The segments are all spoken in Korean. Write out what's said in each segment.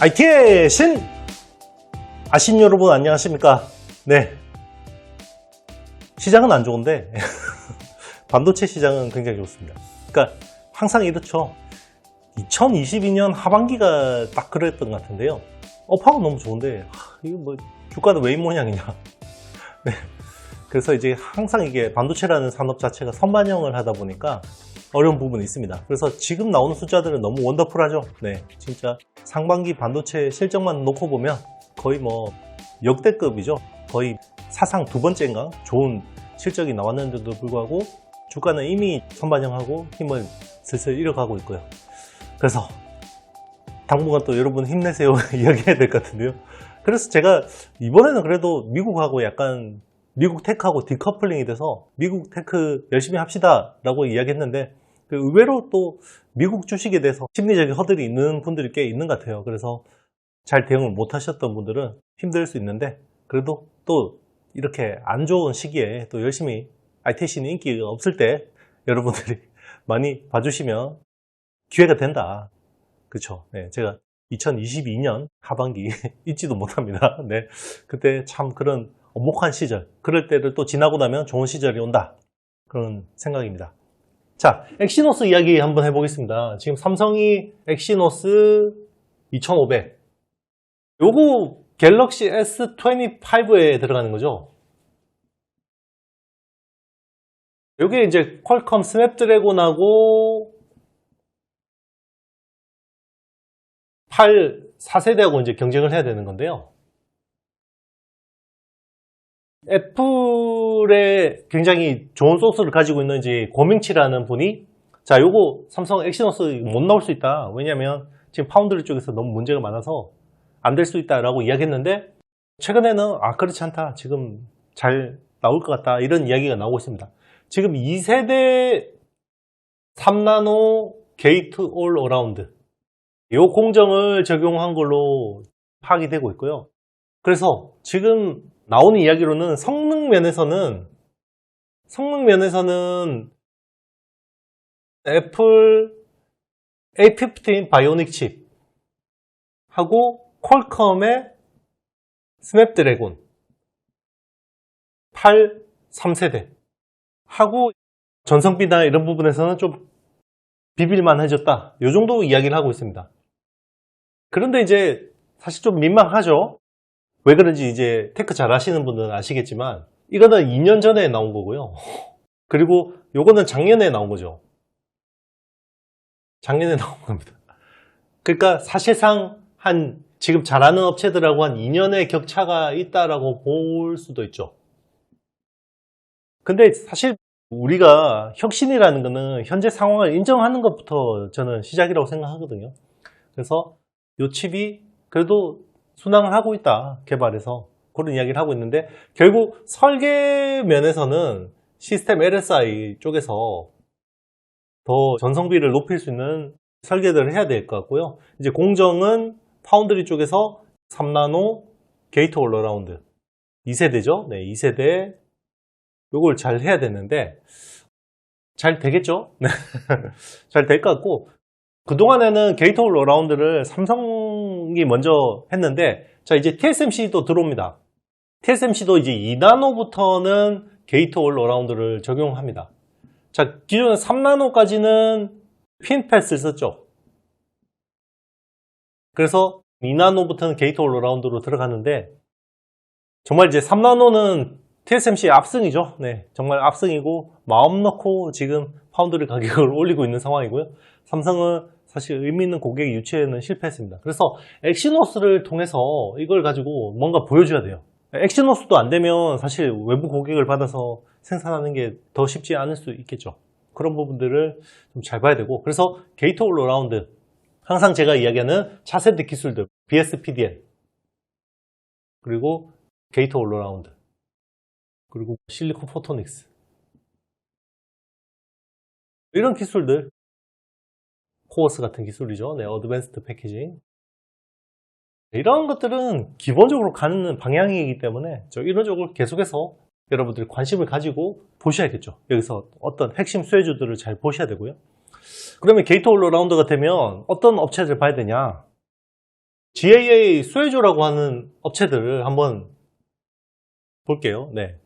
IT의 신! 아신 여러분 안녕하십니까? 네. 시장은 안 좋은데, 반도체 시장은 굉장히 좋습니다. 그러니까 항상 이렇죠. 2022년 하반기가 딱 그랬던 것 같은데요. 업하고 너무 좋은데, 하, 이거 뭐, 주가는 왜 이 모양이냐. 네. 그래서 이제 항상 이게 반도체라는 산업 자체가 선반영을 하다 보니까 어려운 부분이 있습니다. 그래서 지금 나오는 숫자들은 너무 원더풀하죠. 네, 진짜 상반기 반도체 실적만 놓고 보면 거의 뭐 역대급이죠. 거의 사상 두 번째인가 좋은 실적이 나왔는데도 불구하고 주가는 이미 선반영하고 힘을 슬슬 잃어가고 있고요. 그래서 당분간 또 여러분 힘내세요 이야기해야 될 것 같은데요. 그래서 제가 이번에는 그래도 미국하고 약간 미국 테크하고 디커플링이 돼서 미국 테크 열심히 합시다 라고 이야기했는데 그 의외로 또 미국 주식에 대해서 심리적인 허들이 있는 분들이 꽤 있는 것 같아요. 그래서 잘 대응을 못 하셨던 분들은 힘들 수 있는데 그래도 또 이렇게 안 좋은 시기에 또 열심히 ITC는 인기가 없을 때 여러분들이 많이 봐주시면 기회가 된다. 그쵸. 네, 제가 2022년 하반기 잊지도 못합니다. 네. 그때 참 그런 엄목한 시절, 그럴 때를 또 지나고 나면 좋은 시절이 온다. 그런 생각입니다. 자, 엑시노스 이야기 한번 해보겠습니다. 지금 삼성이 엑시노스 2500. 요거 갤럭시 S25에 들어가는 거죠. 요게 이제 퀄컴 스냅드래곤하고 8, 4세대하고 이제 경쟁을 해야 되는 건데요. 애플의 굉장히 좋은 소스를 가지고 있는 이제 고명치라는 분이 자, 요거 삼성 엑시노스 못 나올 수 있다. 왜냐면 지금 파운드리 쪽에서 너무 문제가 많아서 안 될 수 있다 라고 이야기했는데 최근에는 아, 그렇지 않다. 지금 잘 나올 것 같다. 이런 이야기가 나오고 있습니다. 지금 2세대 3나노 게이트 올 어라운드 요 공정을 적용한 걸로 파악이 되고 있고요. 그래서 지금 나오는 이야기로는 성능 면에서는 성능 면에서는 애플 A15 바이오닉 칩 하고 퀄컴의 스냅드래곤 8 3세대 하고 전성비나 이런 부분에서는 좀 비빌만 해졌다. 이 정도 이야기를 하고 있습니다. 그런데 이제 사실 좀 민망하죠. 왜 그런지 이제 테크 잘 하시는 분들은 아시겠지만 이거는 2년 전에 나온 거고요. 그리고 요거는 작년에 나온 거죠. 작년에 나온 겁니다. 그러니까 사실상 한 지금 잘하는 업체들하고 한 2년의 격차가 있다라고 볼 수도 있죠. 근데 사실 우리가 혁신이라는 거는 현재 상황을 인정하는 것부터 저는 시작이라고 생각하거든요. 그래서 요 칩이 그래도 순항을 하고 있다. 개발해서. 그런 이야기를 하고 있는데 결국 설계 면에서는 시스템 LSI 쪽에서 더 전성비를 높일 수 있는 설계들을 해야 될 것 같고요. 이제 공정은 파운드리 쪽에서 3나노 게이트 올러라운드 2세대죠. 네, 2세대 요걸 잘 해야 되는데 잘 되겠죠? 잘 될 것 같고 그동안에는 게이트 올러라운드를 삼성이 먼저 했는데 자 이제 TSMC도 들어옵니다. TSMC도 이제 2나노부터는 게이트 올러라운드를 적용합니다. 자 기존에 3나노까지는 핀패스를 썼죠. 그래서 2나노부터는 게이트 올러라운드로 들어갔는데 정말 이제 3나노는 TSMC의 압승이죠. 네, 정말 압승이고 마음 놓고 지금 파운드리 가격을 올리고 있는 상황이고요. 삼성은 사실 의미 있는 고객 유치에는 실패했습니다. 그래서 엑시노스를 통해서 이걸 가지고 뭔가 보여줘야 돼요. 엑시노스도 안 되면 사실 외부 고객을 받아서 생산하는 게 더 쉽지 않을 수 있겠죠. 그런 부분들을 좀 잘 봐야 되고 그래서 게이트 올러라운드 항상 제가 이야기하는 차세대 기술들 BSPDN 그리고 게이트 올러라운드 그리고 실리콘 포토닉스 이런 기술들 코어스 같은 기술이죠. 네, 어드밴스드 패키징 이런 것들은 기본적으로 가는 방향이기 때문에 저 이런 쪽을 계속해서 여러분들이 관심을 가지고 보셔야겠죠. 여기서 어떤 핵심 수혜주들을 잘 보셔야 되고요. 그러면 게이트 올러라운드가 되면 어떤 업체들 봐야 되냐? GAA 수혜조라고 하는 업체들을 한번 볼게요. 네.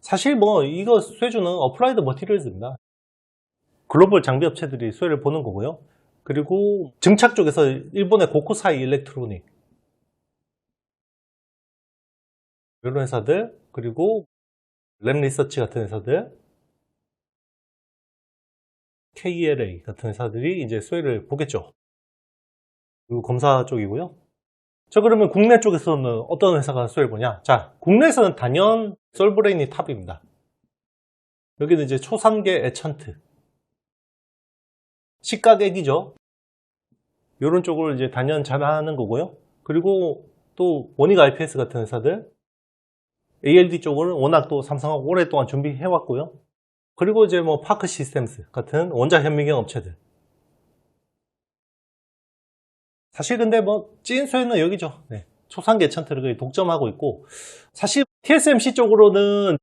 사실 뭐 이거 수혜조는 어플라이드 머티리얼즈입니다. 글로벌 장비 업체들이 수혜를 보는 거고요. 그리고 증착 쪽에서 일본의 고코사이 일렉트로닉 이런 회사들 그리고 램 리서치 같은 회사들 KLA 같은 회사들이 이제 수혜를 보겠죠. 그리고 검사 쪽이고요. 자 그러면 국내 쪽에서는 어떤 회사가 수혜를 보냐? 자 국내에서는 단연 솔브레인이 탑입니다. 여기는 이제 초산계 에찬트 시가객이죠. 이런 쪽을 이제 단연 잘하는 거고요. 그리고 또 원익 IPS 같은 회사들 ALD 쪽을 워낙 또 삼성하고 오랫동안 준비해 왔고요. 그리고 이제 뭐 파크 시스템스 같은 원자 현미경 업체들. 사실 근데 뭐 찐수에는 여기죠. 네. 초상계 천트를 거의 독점하고 있고 사실 TSMC 쪽으로는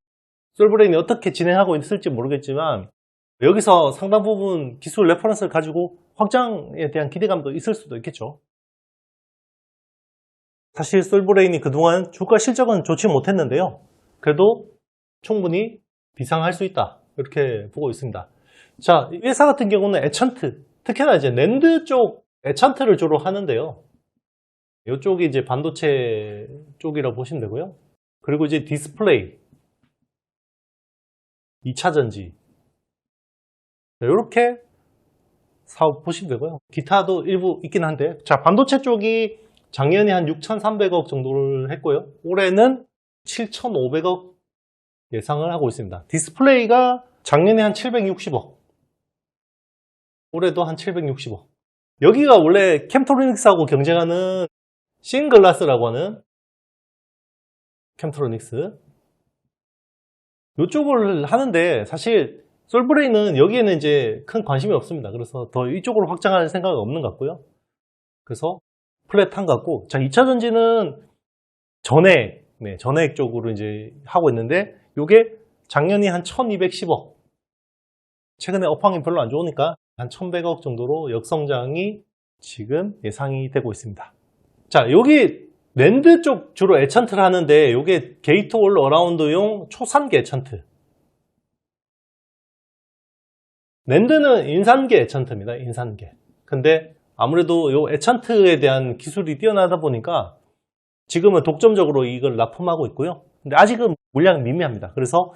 솔브레인이 어떻게 진행하고 있을지 모르겠지만 여기서 상당 부분 기술 레퍼런스를 가지고 확장에 대한 기대감도 있을 수도 있겠죠. 사실 솔브레인이 그동안 주가 실적은 좋지 못했는데요. 그래도 충분히 비상할 수 있다. 이렇게 보고 있습니다. 자, 이 회사 같은 경우는 에찬트, 특히나 이제 랜드 쪽 에찬트를 주로 하는데요. 이쪽이 이제 반도체 쪽이라고 보시면 되고요. 그리고 이제 디스플레이, 2차 전지, 이렇게 사업 보시면 되고요. 기타도 일부 있긴 한데, 자, 반도체 쪽이 작년에 한 6,300억 정도를 했고요. 올해는 7,500억 예상을 하고 있습니다. 디스플레이가 작년에 한 760억. 올해도 한 760억. 여기가 원래 캠토로닉스하고 경쟁하는 싱글라스라고 하는 캠토로닉스. 이쪽을 하는데 사실 솔브레인은 여기에는 이제 큰 관심이 없습니다. 그래서 더 이쪽으로 확장할 생각은 없는 것 같고요. 그래서 플랫한 것 같고, 자, 2차 전지는 전액, 네, 전액 쪽으로 이제 하고 있는데, 요게 작년이 한 1210억. 최근에 업황이 별로 안 좋으니까 한 1100억 정도로 역성장이 지금 예상이 되고 있습니다. 자, 여기 랜드 쪽 주로 에찬트를 하는데, 요게 게이트 올 어라운드용 초산계 에찬트. 랜드는 인산계 에찬트입니다. 인산계. 근데 아무래도 요 에찬트에 대한 기술이 뛰어나다 보니까 지금은 독점적으로 이걸 납품하고 있고요. 근데 아직은 물량이 미미합니다. 그래서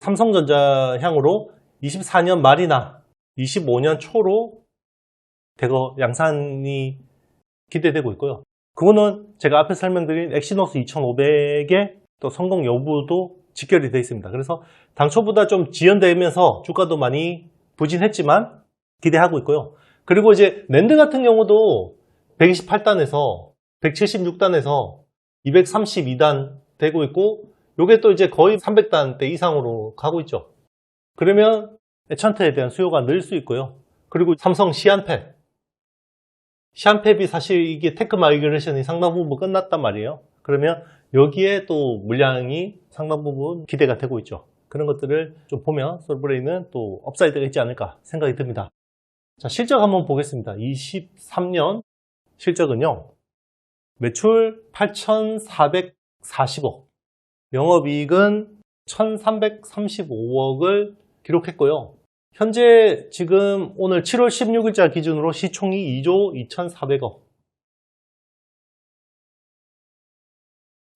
삼성전자 향으로 24년 말이나 25년 초로 대거 양산이 기대되고 있고요. 그거는 제가 앞에 설명드린 엑시노스 2500의 또 성공 여부도 직결이 되어 있습니다. 그래서 당초보다 좀 지연되면서 주가도 많이 부진했지만 기대하고 있고요. 그리고 이제 랜드 같은 경우도 128단에서 176단에서 232단 되고 있고 요게 또 이제 거의 300단대 이상으로 가고 있죠. 그러면 에찬트에 대한 수요가 늘 수 있고요. 그리고 삼성 시안펫 시안펫이 사실 이게 테크 마이그레이션이 상당 부분 끝났단 말이에요. 그러면 여기에 또 물량이 상당 부분 기대가 되고 있죠. 그런 것들을 좀 보면 솔브레인은 또 업사이드가 있지 않을까 생각이 듭니다. 자, 실적 한번 보겠습니다. 23년 실적은요. 매출 8,440억, 영업이익은 1,335억을 기록했고요. 현재 지금 오늘 7월 16일자 기준으로 시총이 2조 2,400억.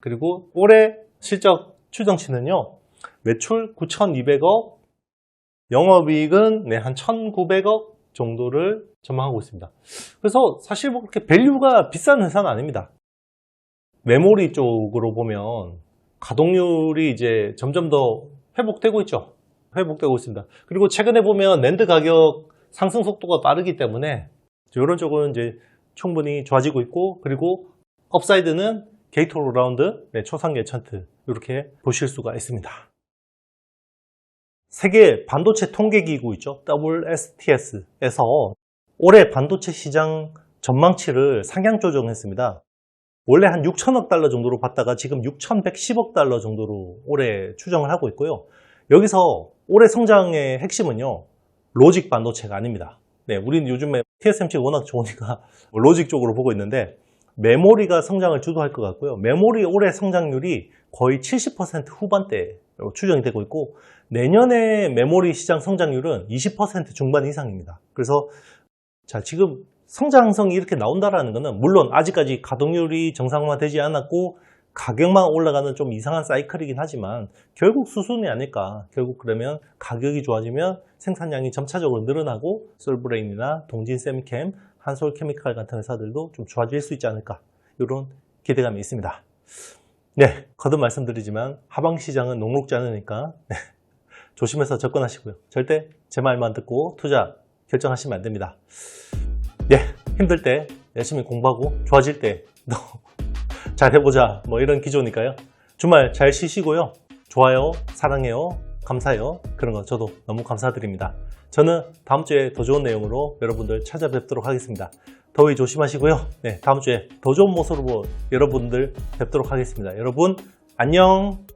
그리고 올해 실적 추정치는요. 매출 9,200억, 영업이익은 네, 한 1,900억 정도를 전망하고 있습니다. 그래서 사실 뭐 그렇게 밸류가 비싼 회사는 아닙니다. 메모리 쪽으로 보면 가동률이 이제 점점 더 회복되고 있죠. 회복되고 있습니다. 그리고 최근에 보면 랜드 가격 상승 속도가 빠르기 때문에 이런 쪽은 이제 충분히 좋아지고 있고 그리고 업사이드는 게이트 올라운드, 네, 초상계 천트 이렇게 보실 수가 있습니다. 세계 반도체 통계기구 있죠. WSTS에서 올해 반도체 시장 전망치를 상향 조정했습니다. 원래 한 6천억 달러 정도로 봤다가 지금 6,110억 달러 정도로 올해 추정을 하고 있고요. 여기서 올해 성장의 핵심은요. 로직 반도체가 아닙니다. 네, 우리는 요즘에 TSMC가 워낙 좋으니까 로직 쪽으로 보고 있는데 메모리가 성장을 주도할 것 같고요. 메모리 올해 성장률이 거의 70% 후반대로 추정이 되고 있고 내년에 메모리 시장 성장률은 20% 중반 이상입니다. 그래서 자 지금 성장성이 이렇게 나온다라는 것은 물론 아직까지 가동률이 정상화되지 않았고 가격만 올라가는 좀 이상한 사이클이긴 하지만 결국 수순이 아닐까. 결국 그러면 가격이 좋아지면 생산량이 점차적으로 늘어나고 솔브레인이나 동진 세미캠, 한솔 케미칼 같은 회사들도 좀 좋아질 수 있지 않을까. 이런 기대감이 있습니다. 네, 거듭 말씀드리지만 하방 시장은 녹록지 않으니까 네, 조심해서 접근하시고요. 절대 제 말만 듣고 투자 결정하시면 안 됩니다. 네, 힘들 때 열심히 공부하고 좋아질 때 너 잘해보자 뭐 이런 기조니까요. 주말 잘 쉬시고요. 좋아요, 사랑해요, 감사해요. 그런 거 저도 너무 감사드립니다. 저는 다음 주에 더 좋은 내용으로 여러분들 찾아뵙도록 하겠습니다. 더위 조심하시고요. 네, 다음 주에 더 좋은 모습으로 여러분들 뵙도록 하겠습니다. 여러분 안녕.